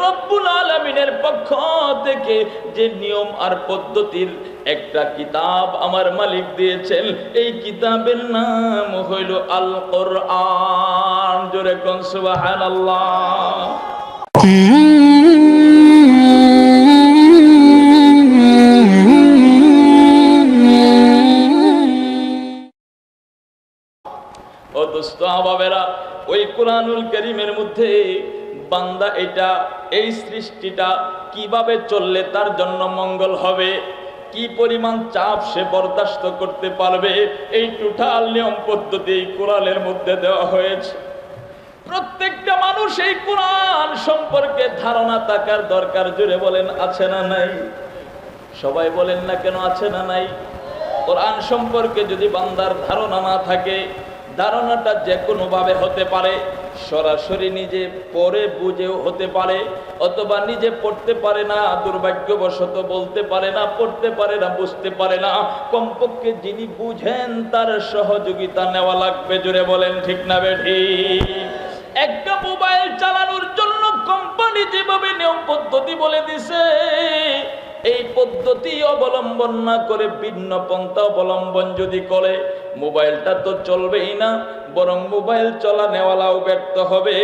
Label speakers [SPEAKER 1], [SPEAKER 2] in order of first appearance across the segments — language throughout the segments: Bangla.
[SPEAKER 1] রব্বুল আলমিনের পক্ষ থেকে যে নিয়ম আর পদ্ধতির একটা কিতাব আমার মালিক দিয়েছেন, এই কিতাবের নাম হইল আল কোরআন জোরে ও দোস্ত বাবেরা ওই কোরআনুল করিমের মধ্যে বান্দা এটা এই সৃষ্টিটা কীভাবে চললে তার জন্য মঙ্গল হবে? কি পরিমাণ চাপ সে বরদাস্ত করতে পারবে? এই টোটাল নিয়ম পদ্ধতি কোরআনের মধ্যে দেওয়া হয়েছে। প্রত্যেকটা মানুষ এই কোরআন সম্পর্কে ধারণা থাকার দরকার জুড়ে বলেন, আছে না নাই? সবাই বলেন না কেন আছে না নাই? কোরআন সম্পর্কে যদি বান্দার ধারণা না থাকে, ধারণাটা যে কোনোভাবে হতে পারে। সরাসরি নিজে পড়ে বুঝেও হতে পারে, অথবা নিজে পড়তে পারে না, দুর্ভাগ্যবশত বলতে পারে না, পড়তে পারে না, বুঝতে পারে না। কমপক্ষে যিনি বুঝেন, তার সহযোগিতা নেওয়া লাগবে, জোরে বলেন, ঠিক না বেঠি? একটা মোবাইল চালানোর জন্য কোম্পানি যেভাবে নিয়ম পদ্ধতি বলে দিছে, এই পদ্ধতি অবলম্বন না করে ভিন্ন পন্থা অবলম্বন যদি করে মোবাইলটা তো চলবেই না, বরং মোবাইল চলা নেওয়ালাও ব্যর্থ হবে,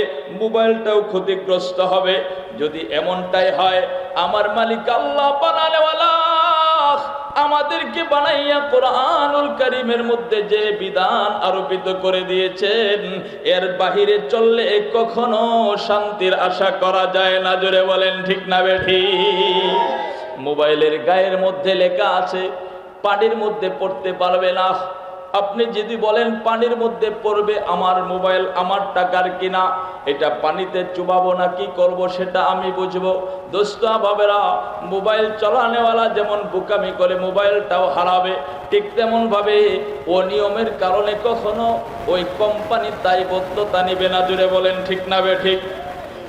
[SPEAKER 1] মোবাইলটাও ক্ষতিগ্রস্ত হবে। যদি এমনটাই হয়, আমার মালিক আল্লাহ আমাদেরকে বানাইয়া কোরআনুল করিমের মধ্যে যে বিধান আরোপিত করে দিয়েছেন, এর বাহিরে চললে কখনো শান্তির আশা করা যায় না। জোরে বলেন, ঠিক না বেঠি? মোবাইলের গায়ের মধ্যে লেখা আছে, পানির মধ্যে পড়তে পারবে না। আপনি যদি বলেন পানির মধ্যে পড়বে আমার মোবাইল, আমার টাকার কিনা, এটা পানিতে চুবাবো না, কি করব সেটা আমি বুঝব। দোস্তা বাবেরা মোবাইল চালানেওয়ালা যেমন বুকামি করে, মোবাইলটাও হারাবে। ঠিক তেমনভাবে ও নিয়মের কারণে কখনো ওই কোম্পানির দায়বদ্ধতা নিবে না জুড়ে বলেন ঠিক না বে ঠিক?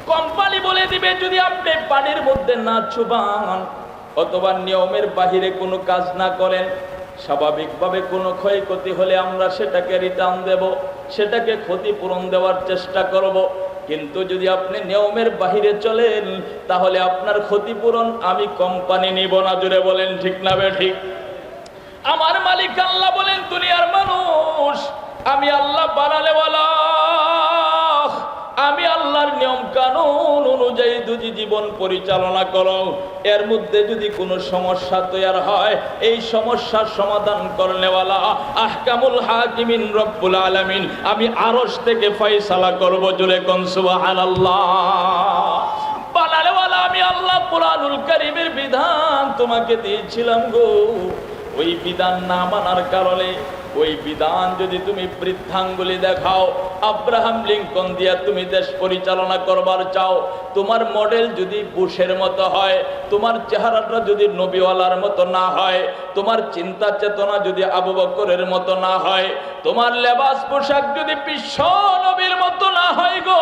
[SPEAKER 1] কোম্পানি বলে দিবে, যদি আপনি পানির মধ্যে না চুবান, অথবা নিয়মের বাহিরে কোনো কাজ না করেন স্বাভাবিকভাবে কোনো ক্ষয়ক্ষতি হলে আমরা সেটাকে রিটার্ন দেব, সেটাকে ক্ষতিপূরণ দেওয়ার চেষ্টা করব। কিন্তু যদি আপনি নিয়মের বাহিরে চলেন, তাহলে আপনার ক্ষতিপূরণ আমি কোম্পানি নিব না জুড়ে বলেন ঠিক না বে ঠিক? আমার মালিক আল্লাহ বলেন, দুনিয়ার মানুষ, আমি আল্লাহ বানালেওয়ালা আমি আল্লাহর নিয়ম কানুন অনুযায়ী যদি জীবন পরিচালনা করো, এর মধ্যে যদি কোনো সমস্যা তৈরি হয়, এই সমস্যার সমাধান করনেওয়ালা আহকামুল হাকিমিন রব্বুল আলামিন, আমি আরশ থেকে ফয়সালা করব জুড়ে কোন সুবহানাল্লাহ। বানালেওয়ালা আমি আল্লাহ কোরআনুল কারিমের বিধান তোমাকে দিয়েছিলাম গো। ওই বিধান না মানার কারণে ওই বিধান যদি তুমি বৃদ্ধাঙ্গুলি দেখাও, আব্রাহাম লিঙ্কন দিয়া তুমি দেশ পরিচালনা করবার চাও, তোমার মডেল যদি বুশের মতো হয়, তোমার চেহারাটা যদি নবীওয়ালার মতো না হয়, তোমার চিন্তা চেতনা যদি আবু বকরের মতো না হয়, তোমার লেবাস পোশাক যদি বিশ্ব নবীর মতো না হয় গো,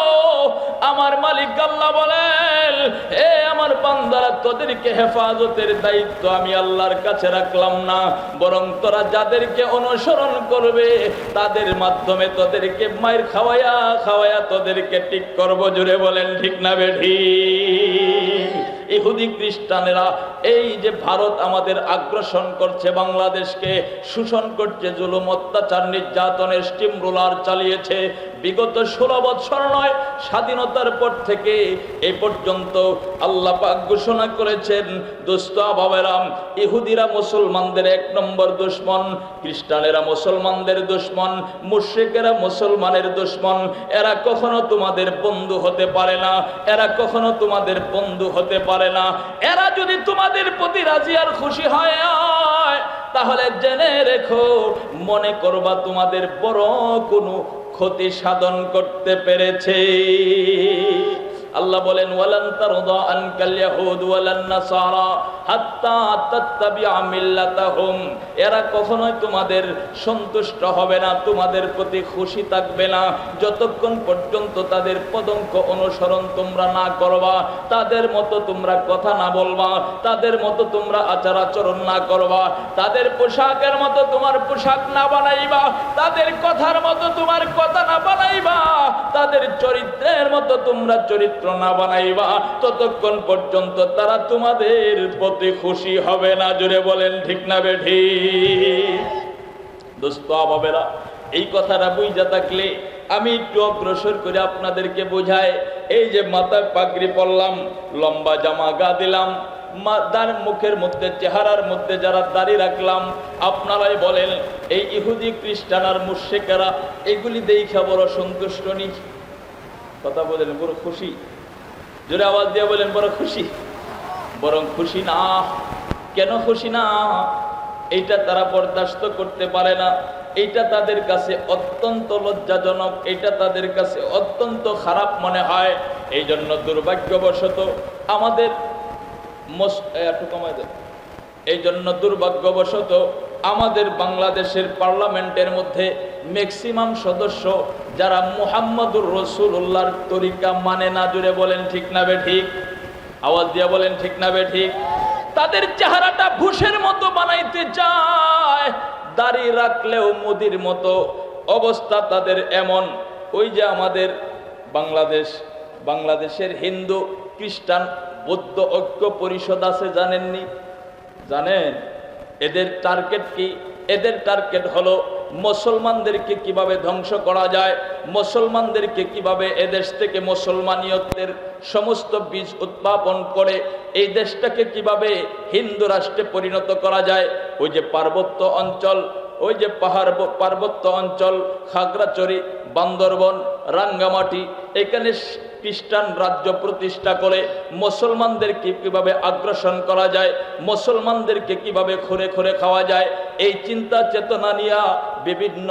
[SPEAKER 1] আমার মালিক আল্লাহ বলেন, হে আমার বান্দারা, তোদেরকে হেফাজতের দায়িত্ব আমি আল্লাহর কাছে রাখলাম না, বরং তোরা যাদেরকে অনুসরণ করবে, তাদের মাধ্যমে তোদেরকে মায়ের খাওয়ায়া খাওয়ায়া তোদেরকে ঠিক করব জুড়ে বলেন ঠিক না বেঠি ইহুদি খ্রিস্টানেরা এই যে ভারত আমাদের আগ্রাসন করছে, বাংলাদেশকে শোষণ করছে, জুলুম, অত্যাচার, নির্যাতনের স্টিম রোলার চালিয়েছে বিগত ষোলো বছর নয়, স্বাধীনতার পর থেকে এ পর্যন্ত আল্লাহ পাক ঘোষণা করেছেন দুস্থ বাবেরাম ইহুদিরা মুসলমানদের এক নম্বর দুশ্মন, খ্রিস্টানেরা মুসলমানদের দুশ্মন, মুশ্রিকেরা মুসলমানের দুশ্মন, এরা কখনো তোমাদের বন্ধু হতে পারে না, এরা কখনো তোমাদের বন্ধু হতে পারে না, এরা যদি তোমাদের প্রতি রাজি আর খুশি হয় তাহলে জেনে রেখো, মনে করবা তোমাদের বড় কোনো ক্ষতি সাধন করতে পেরেছে। আল্লাহ বলেন, ওয়ালান তারদা আনকাল ইয়াহুদ, ওয়ালান নাসারা। হাত্তা তাত্তাবিআ মিল্লাতাহুম এরা কখনোই তোমাদের সন্তুষ্ট হবে না, তোমাদের প্রতি খুশি থাকবে না। যতক্ষণ পর্যন্ত তাদের পদঙ্ক অনুসরণ তোমরা না করবা, তাদের মতো তোমরা কথা না বলবা, তাদের মতো তোমরা আচার আচরণ না করবা, তাদের পোশাকের মতো তোমার পোশাক না বানাইবা, তাদের কথার মতো তোমার কথা না বানাইবা, তাদের চরিত্রের মতো তোমরা চরিত্র না বানাইবা। ততক্ষণ পর্যন্ত তারা তোমাদের প্রতি খুশি হবে না জুড়ে বলেন, ঠিক না বেঠি দোস্ত বাবেরা এই কথাটা বুঝা থাকলে আমি একটু অগ্রসর করে আপনাদেরকে বোঝাই। এই যে মাথায় পাগড়ি পরলাম, লম্বা জামা গা দিলাম মুখের মধ্যে, চেহারার মধ্যে যারা দাড়ি রাখলাম, আপনারাই বলেন, এই ইহুদি খ্রিস্টান আর মুর্শেকেরা এগুলি দেখা বড় সন্তুষ্ট নি কথা বলেন, বড় খুশি? জোরে আওয়াজ দিয়ে বলেন, বড় খুশি? বরং খুশি না। কেন খুশি না? এইটা তারা বরদাস্ত করতে পারে না। এইটা তাদের কাছে অত্যন্ত লজ্জাজনক। এটা তাদের কাছে অত্যন্ত খারাপ মনে হয়। এই জন্য দুর্ভাগ্যবশত আমাদের। এই জন্য দুর্ভাগ্যবশত আমাদের বাংলাদেশের পার্লামেন্টের মধ্যে ম্যাক্সিমাম সদস্য যারা মুহাম্মদুর রসুল্লাহর তরিকা মানে না জুড়ে বলেন ঠিক না বে ঠিক? আওয়াজ দিয়ে বলেন, ঠিক না বে, ঠিক? তাদের চেহারাটা ভুষের মতো বানাইতে চায়, দাড়ি রাখলেও মোদির মতো। অবস্থা তাদের এমন। ওই যে আমাদের বাংলাদেশ, বাংলাদেশের হিন্দু, খ্রিস্টান, বৌদ্ধ ঐক্য পরিষদ আছে, জানেননি? জানেন? এদের টার্গেট কি? এদের টার্গেট হলো মুসলমানদেরকে কীভাবে ধ্বংস করা যায়, মুসলমানদেরকে কীভাবে এদেশ থেকে মুসলমানিয়তের সমস্ত বীজ উৎপাদন করে এই দেশটাকে কীভাবে হিন্দু রাষ্ট্রে পরিণত করা যায়, ওই যে পার্বত্য অঞ্চল, ওই যে পাহাড়, পার্বত্য অঞ্চল খাগড়াচড়ি বান্দরবন, রাঙ্গামাটি, এখানে খ্রিস্টান রাজ্য প্রতিষ্ঠা করে মুসলমানদেরকে কীভাবে আগ্রাসন করা যায়, মুসলমানদেরকে কীভাবে খরে খরে খাওয়া যায় এই চিন্তা চেতনা নিয়ে বিভিন্ন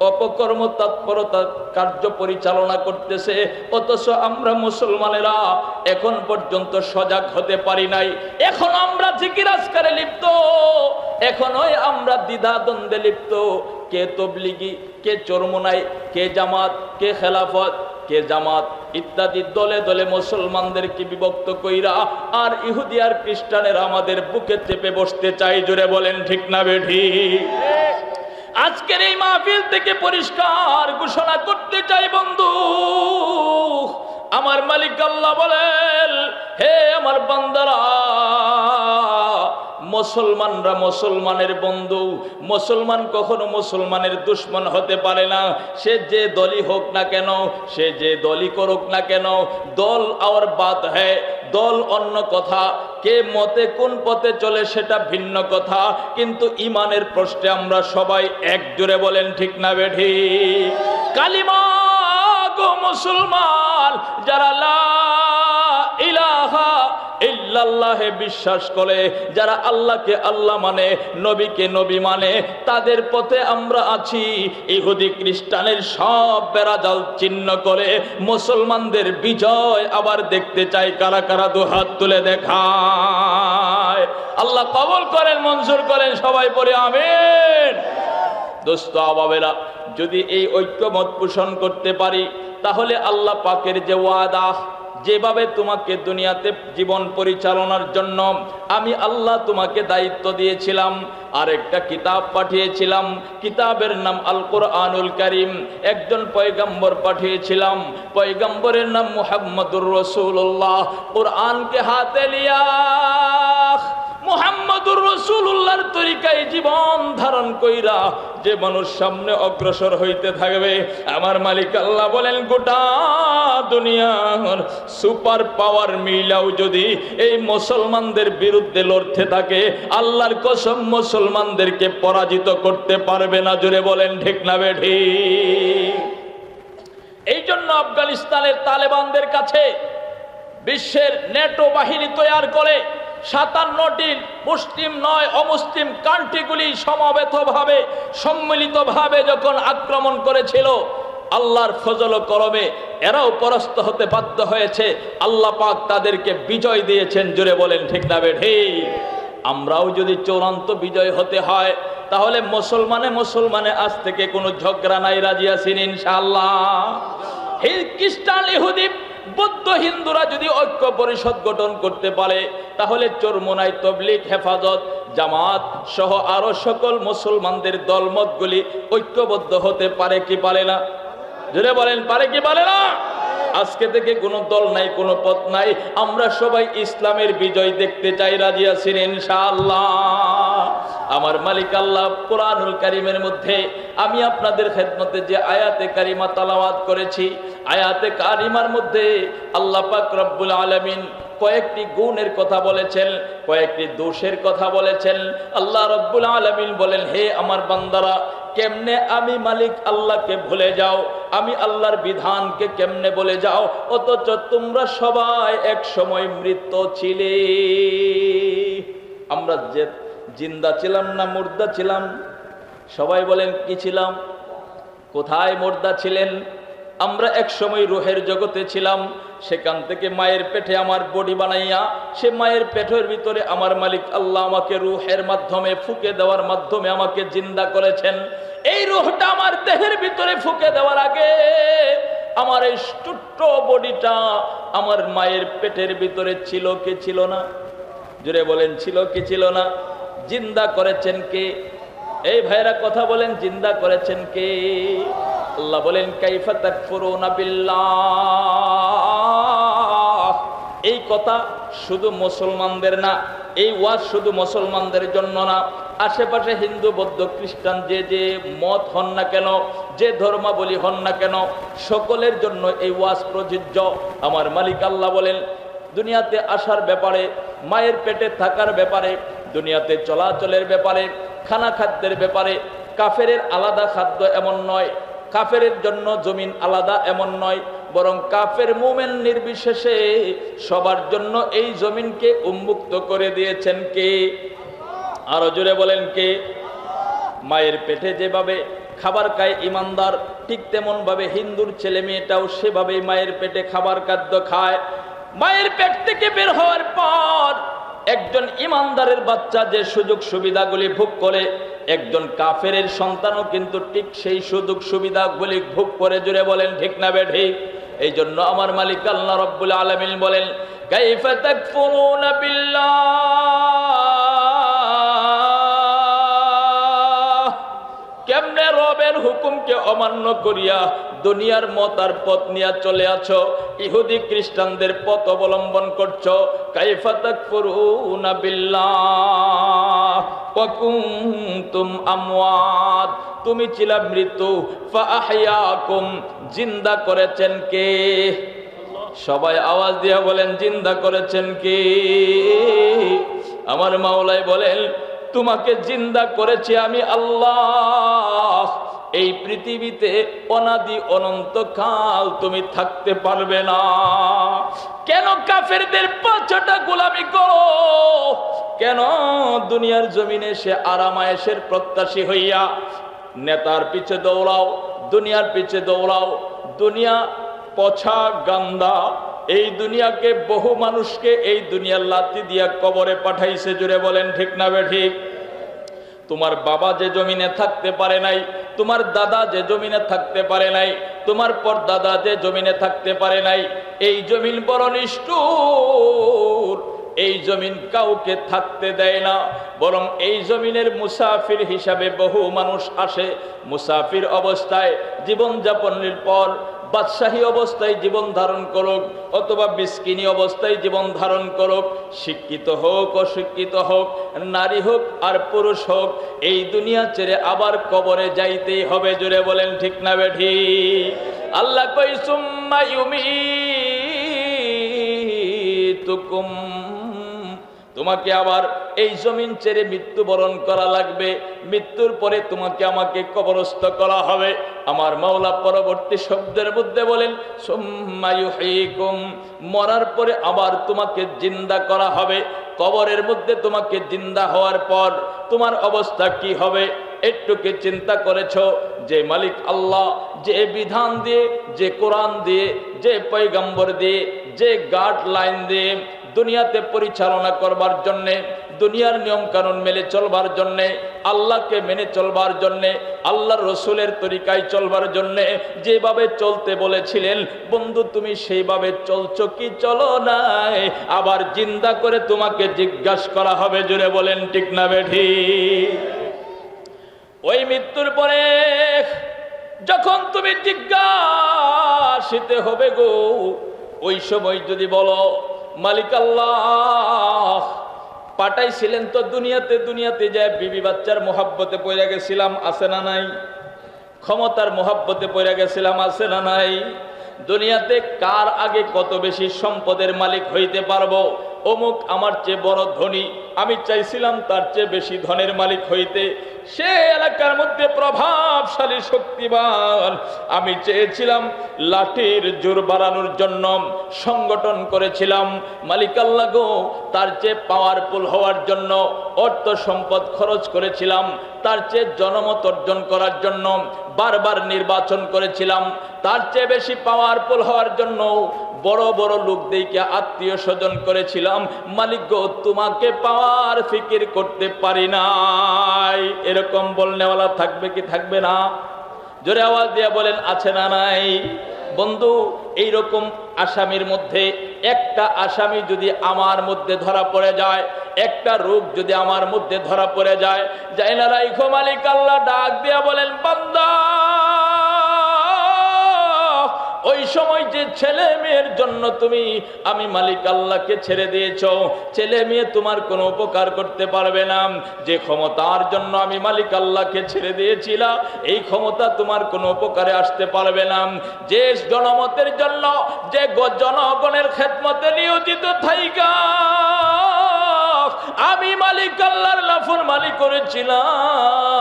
[SPEAKER 1] অপকর্ম তৎপরতা কার্য পরিচালনা করতেছে। অথচ আমরা মুসলমানেরা এখন পর্যন্ত সজাগ হতে পারি নাই। এখন আমরা জিকিরাজকারে লিপ্ত। এখনোই আমরা দ্বিধা দ্বন্দ্বে লিপ্ত। কে তবলিগি, কে চরমোনাই, কে জামাত, কে খেলাফত, কে জামাত। ইত্যাদি দলে দলে মুসলমানদেরকে বিভক্ত কইরা আর ইহুদি আর খ্রিস্টানের আমাদের বুকে চেপে বসতে চাই, জোরে বলেন ঠিক না বেঠি? আজকের এই মাহফিল থেকে পরিষ্কার ঘোষণা করতে চাই, বন্ধু। আমার মালিক আল্লাহ বলেন, হে আমার বান্দারা মুসলমানরা মুসলমানের বন্ধু। মুসলমান কখনো মুসলমানের দুশ্মন হতে পারে না। সে যে দলই হোক না কেন, সে যে দলই করুক না কেন, দল আর বাদ হ্যায় দল অন্য কথা। কে মতে কোন পথে চলে সেটা ভিন্ন কথা। কিন্তু ইমানের প্রশ্নে আমরা সবাই এক জোরে বলেন, ঠিক না বেঠি? কালিমা গো মুসলমান, যারা ইল্লাল্লাহে বিশ্বাস করে, যারা আল্লাহকে আল্লাহ মানে নবীকে নবী মানে তাদের পথে আমরা আছি। ইহুদি খ্রিস্টানের সব বেড়াজাল চিহ্ন করে, মুসলমানদের বিজয় আবার দেখতে চাই কারা কারা দু হাত তুলে দেখায়। আল্লাহ কবল করেন, মঞ্জুর করেন, সবাই পরে আমিন। দোস্ত আবাবেরা যদি এই ঐক্যমত পোষণ করতে পারি, তাহলে আল্লাহ পাকের যে ওয়াদা যেভাবে তোমাকে দুনিয়াতে জীবন পরিচালনার জন্য আমি আল্লাহ তোমাকে দায়িত্ব দিয়েছিলাম আর একটা কিতাব পাঠিয়েছিলাম, কিতাবের নাম আল কোরআনুল করিম, একজন পয়গম্বর পাঠিয়েছিলাম, পয়গম্বরের নাম মুহাম্মদুর রসুল্লাহ কোরআনকে হাতে লিয়া মোহাম্মদুর রসুল্লাহর তরিকায় জীবন ধারণ কইরা যে মানুষ সামনে অগ্রসর হইতে থাকবে, আমার মালিক আল্লাহ বলেন, গোটা দুনিয়ার সুপার পাওয়ার মিলাও যদি এই মুসলমানদের বিরুদ্ধে লড়তে থাকে, আল্লাহর কসম মুসলমানদেরকে পরাজিত করতে পারবে না, জোরে বলেন, ঠিক না বেঠি এই জন্য আফগানিস্তানের তালেবানদের কাছে বিশ্বের নেটো বাহিনী তৈরি করে সাতান্নটি মুসলিম নয় অমুসলিম কান্ট্রিগুলি সমবেতভাবে, সম্মিলিতভাবে যখন আক্রমণ করেছিল, আল্লাহর ফজল করমে এরাও পরাস্ত হতে বাধ্য হয়েছে। আল্লাহ পাক তাদেরকে বিজয় দিয়েছেন জুড়ে বলেন, ঠিক না ঠিক। আমরাও যদি চূড়ান্ত বিজয় হতে হয়, তাহলে মুসলমানে মুসলমানে আজ থেকে কোনো ঝগড়া নাই, রাজি আছেন ইনশাআল্লাহ। হে খ্রিস্টান, ইহুদি, বৌদ্ধ, হিন্দুরা যদি ঐক্য পরিষদ গঠন করতে পারে, তাহলে চরমোনাই তবলিক হেফাজত, জামাত সহ আরও সকল মুসলমানদের দলমতগুলি ঐক্যবদ্ধ হতে পারে কি পারে না? জুড়ে বলেন, পারে কি পারে না? আজকে থেকে কোনো দল নাই, কোনো পথ নাই। আমরা সবাই ইসলামের বিজয় দেখতে চাই, রাজি আছেন আমার মালিক আল্লাহ কোরআনুল কারিমের মধ্যে আমি আপনাদের খেদমতে যে আয়াতে কারিমা তালাওয়াত করেছি আয়াতে কারিমার মধ্যে আল্লাহ পাক রব্বুল আলামিন কয়েকটি গুণের কথা বলেছেন, কয়েকটি দোষের কথা বলেছেন। আল্লাহ রব্বুল আলামিন বলেন, হে আমার বান্দারা, কেমনে আমি মালিক আল্লাহকে ভুলে যাও? আমি আল্লাহর বিধানকে কেমনে বলে যাও? অথচ তোমরা সবাই এক সময় মৃত ছিলে। আমরা যে জিন্দা ছিলাম না, মুর্দা ছিলাম। সবাই বলেন, কি ছিলাম? কোথায় মোর্দা ছিলেন? আমরা এক সময় রুহের জগতে ছিলাম, সেখান থেকে মায়ের পেটে আমার বডি বানাইয়া, সে মায়ের পেটের ভিতরে আমার মালিক আল্লাহ আমাকে রুহের মাধ্যমে ফুকে দেওয়ার মাধ্যমে আমাকে জিন্দা করেছেন। এই রুহটা আমার দেহের ভিতরে ফুকে দেওয়ার আগে আমার এই ছোট্ট বডিটা আমার মায়ের পেটের ভিতরে ছিল কি ছিল না? জুড়ে বলেন, ছিল কি ছিল না? জিন্দা করেছেন কে? এই ভাইরা কথা বলেন, জিন্দা করেছেন কে? আল্লাহ বলেন, কাইফা তাকফুরুনা বিল্লাহ। এই কথা শুধু মুসলমানদের না, এই ওয়াজ শুধু মুসলমানদের জন্য না, আশেপাশে হিন্দু, বৌদ্ধ, খ্রিস্টান, যে যে মত হন না কেন, যে ধর্মাবলী হন না কেন, সকলের জন্য এই ওয়াজ প্রযোজ্য। আমার মালিক আল্লাহ বলেন, দুনিয়াতে আসার ব্যাপারে, মায়ের পেটে থাকার ব্যাপারে, দুনিয়াতে চলাচলের ব্যাপারে খানা খাদ্যের ব্যাপারে, কাফেরের আলাদা খাদ্য এমন নয়। কাফেরের জন্য জমিন আলাদা এমন নয়, বরং কাফের মুমেন নির্বিশেষে সবার জন্য এই জমিনকে উন্মুক্ত করে দিয়েছেন কে? আরও জোরে বলেন কে? মায়ের পেটে যেভাবে খাবার খায় ইমানদার, ঠিক তেমন ভাবে হিন্দুর ছেলে মেয়েটাও সেভাবেই মায়ের পেটে খাবার খাদ্য খায়। মায়ের পেট থেকে বের হওয়ার পর একজন ইমানদারের বাচ্চা যে সুযোগ সুবিধাগুলি ভোগ করে একজন কাফের সন্তানও কিন্তু ঠিক সেই সুযোগ সুবিধাগুলি ভোগ করে জুড়ে বলেন, ঠিক না বে ঠিক এই জন্য আমার মালিক আল্লাহ রব্বুল আলমিন বলেন কেমনে রবের হুকুমকে অমান্য করিয়া দুনিয়ার মত আর পথ নিয়ে চলে আছো, ইহুদি খ্রিস্টানদের পথ অবলম্বন করছ, কাইফা তাকফুরুনা বিল্লাহ ওয়া কুনতুম আমওয়াত, তুমি ছিলা মৃত্যু, ফাআহইয়াকুম, জিন্দা করেছেন কে? সবাই আওয়াজ দিয়ে বলেন, জিন্দা করেছেন কে? আমার মাওলাই বলেন, তোমাকে জিন্দা করেছি আমি আল্লাহ। এই পৃথিবীতে অনাদি অনন্ত কাল তুমি থাকতে পারবে না। কেন কাফেরদের পাঁচটা গোলামি করো? কেন দুনিয়ার জমিনে সে আরামায়েশের প্রত্যাশী হইয়া নেতার পিছে দৌড়াও, দুনিয়ার পিছে দৌড়াও? দুনিয়া পছা গান্দা। এই দুনিয়াকে বহু মানুষকে এই দুনিয়ার লাতি দিয়া কবরে পাঠাইছে জুড়ে বলেন, ঠিক না বে ঠিক? তোমার বাবা যে জমিনে থাকতে পারে নাই তোমার দাদা যে জমিনে থাকতে পারে নাই, তোমার পর দাদা যে জমিনে থাকতে পারে নাই, এই জমিন বড় নিষ্ঠুর। এই জমিন কাউকে থাকতে দেয় না, বরং এই জমিনের মুসাফির হিসাবে বহু মানুষ আসে। মুসাফির অবস্থায় জীবনযাপনের পর বাদশাহী অবস্থায় জীবন ধারণ করুক, অথবা বিস্কিনি অবস্থায় জীবন ধারণ করুক, শিক্ষিত হোক, অশিক্ষিত হোক, নারী হোক আর পুরুষ হোক, এই দুনিয়া ছেড়ে আবার কবরে যাইতেই হবে জুড়ে বলেন ঠিক না বেঠি? আল্লাহ কই সুম্মা ইউমিতুকুম তোমাকে আবার এই জমিন ছেড়ে মৃত্যুবরণ করা লাগবে। মৃত্যুর পরে তোমাকে আমাকে কবরস্থ করা হবে। আমার মাওলা পরবর্তী শব্দের মধ্যে বলেন মরার পরে আবার তোমাকে জিন্দা করা হবে। কবরের মধ্যে তোমাকে জিন্দা হওয়ার পর তোমার অবস্থা কি হবে? একটুকে চিন্তা করেছ যে, মালিক আল্লাহ, যে বিধান দিয়ে, যে কোরআন দিয়ে, যে পৈগম্বর দিয়ে, যে গাইড লাইন দিয়ে দুনিয়াতে পরিচালনা করবার জন্যে, দুনিয়ার নিয়ম কানুন মেনে চলবার জন্যে, আল্লাহকে মেনে চলবার জন্যে, আল্লাহর রসুলের তরিকায় চলবার জন্যে যেভাবে চলতে বলেছিলেন, বন্ধু, তুমি সেইভাবে চলছ কি? চলো নাই। আবার জিন্দা করে তোমাকে জিজ্ঞাসা করা হবে জুড়ে বলেন ঠিক না বেঠি। ওই মৃত্যুর পরে যখন তুমি জিজ্ঞাসিত হবে গো, ওই সময় যদি বলো মালিক আল্লাহ, পাঠাইছিলেন তো দুনিয়াতে দুনিয়াতে যায় বিবি বাচ্চার মোহাব্বতে পড়ে গেছিলাম, আছে না নাই? ক্ষমতার মোহাব্বতে পড়ে গেছিলাম, আছে না নাই? দুনিয়াতে কার আগে কত বেশি সম্পদের মালিক হইতে পারব? অমুক আমার চেয়ে বড় ধনী, আমি চাইছিলাম তার চেয়ে বেশি ধনের মালিক হইতে। সে এলাকার মধ্যে প্রভাবশালী শক্তিবান আমি চেয়েছিলাম লাঠির জোর বাড়ানোর জন্য সংগঠন করেছিলাম। মালিক আল্লাহ গো, তার চেয়ে পাওয়ারফুল হওয়ার জন্য অর্থ সম্পদ খরচ করেছিলাম। তার চেয়ে জনমত অর্জন করার জন্য বারবার নির্বাচন করেছিলাম। তার চেয়ে বেশি পাওয়ারফুল হওয়ার জন্য বড় বড় লোক দিকে আত্মীয় স্বজন করেছিলাম। মালিক গো, তোমাকে পাওয়ার ফিকির করতে পারি নাই। এরকম বলনেওয়ালা থাকবে কি থাকবে না? জোরে আওয়াজ দিয়ে বলেন, আছে না নাই? বন্ধু, এইরকম আসামির মধ্যে একটা আসামি যদি আমার মধ্যে ধরা পড়ে যায়, একটা রোগ যদি আমার মধ্যে ধরা পড়ে যায় যাই না রাইখো মালিক আল্লাহ ডাক দিয়া বলেন, বান্দা! ওই সময় যে ছেলে মেয়ের জন্য তুমি, আমি মালিক আল্লাহকে ছেড়ে দিয়েছ। ছেলে মেয়ে তোমার কোনো উপকার করতে পারবে না। যে ক্ষমতার জন্য আমি মালিক আল্লাহকে ছেড়ে দিয়েছিলাম এই ক্ষমতা তোমার কোনো উপকারে আসতে পারবে না। যে জনমতের জন্য, যে জনগণের খেদমতে নিয়োজিত থাইকা, আমি মালিক আল্লাহর লাফুর মালিক করেছিলাম।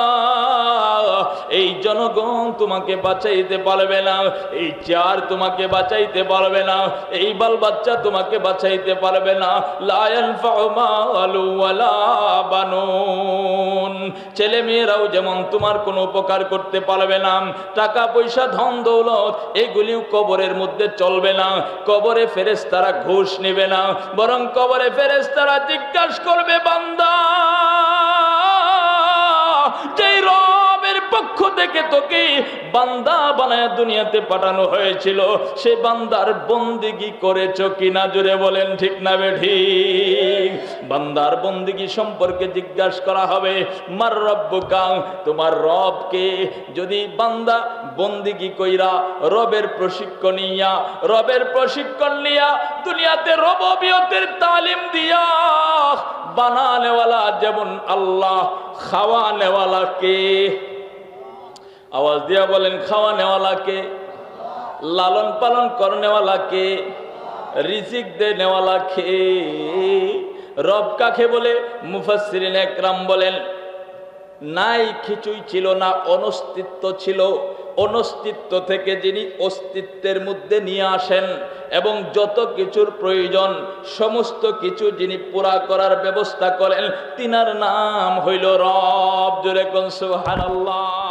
[SPEAKER 1] এই জনগণ তোমাকে বাঁচাইতে পারবে না, এই চার তোমাকে বাঁচাইতে পারবে না, এই বাল বাচ্চা তোমাকে বাঁচাইতে পারবে না। লায়ন বানুন। ছেলে মেয়েরাও যেমন তোমার কোনো উপকার করতে পারবে না, টাকা পয়সা, ধন দৌলত, এগুলিও কবরের মধ্যে চলবে না। কবরে ফেরেস তারা ঘুষ নেবে না, বরং কবরে ফেরেস তারা জিজ্ঞাসা করবে, বান্দা! তোকে বান্দা বানায় দুনিয়াতে পাঠানো হয়েছিল? সে বান্দার বন্দিগি করেছ কিনা জুড়ে বলেন ঠিক না বে ঠিক? বান্দার বন্দিগি সম্পর্কে জিজ্ঞাসা করা হবে, মার রব্বকা, তোমার রবকে যদি বান্দা বন্দিগি কইরা রবের প্রশিক্ষণ নিয়া, রবের প্রশিক্ষণ নিয়া দুনিয়াতে রববিয়তের তালিম দিয়া বানা বানানেওয়ালা যেমন আল্লাহ খাওয়া নেওয়ালা কে আওয়াজ দিয়া বলেন, খাওয়া নেওয়ালা কে লালন পালন করনেওয়ালা কে রিজিক দে নেওয়ালা কে রব কাকে বলে? মুফাসসিরিন একরাম বলেন, নাই কিছুই ছিল না, অনস্তিত্ব ছিল। অনস্তিত্ব থেকে যিনি অস্তিত্বের মধ্যে নিয়ে আসেন এবং যত কিছুর প্রয়োজন, সমস্ত কিছু যিনি পুরা করার ব্যবস্থা করেন, তিনার নাম হইল রব। জোরে কোন সুবহানাল্লাহ।